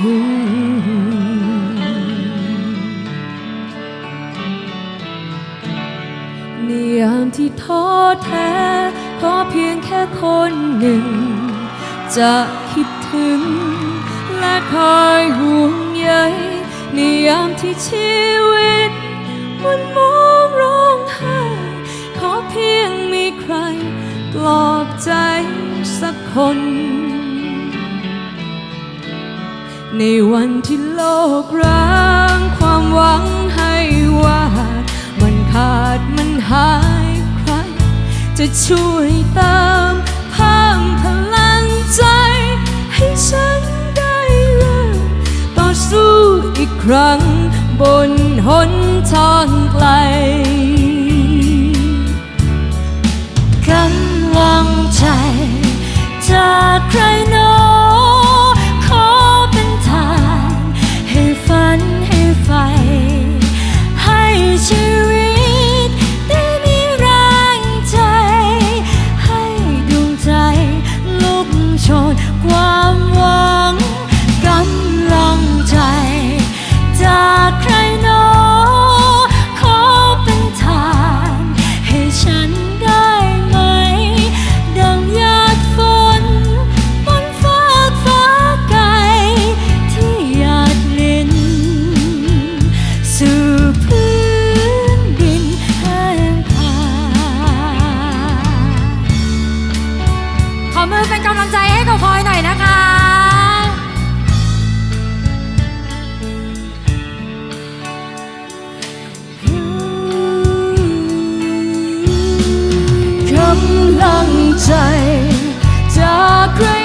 นิยามที่ท้อแท้ขอเพียงแค่คนหนึ่ง จะคิดถึง และคอยห่วงใยนิยามที่ชีวิตมันมอ ในวันที่โลกร้างความหวังให้วาด มันขาดมันหายใคร จะช่วยเติมเพิ่มพลังใจ ให้ฉันได้เริ่มต่อสู้อีกครั้งบนหนทาง มือเป็นกำลังใจให้กับพลอยหน่อยนะคะกำลังใจจากใคร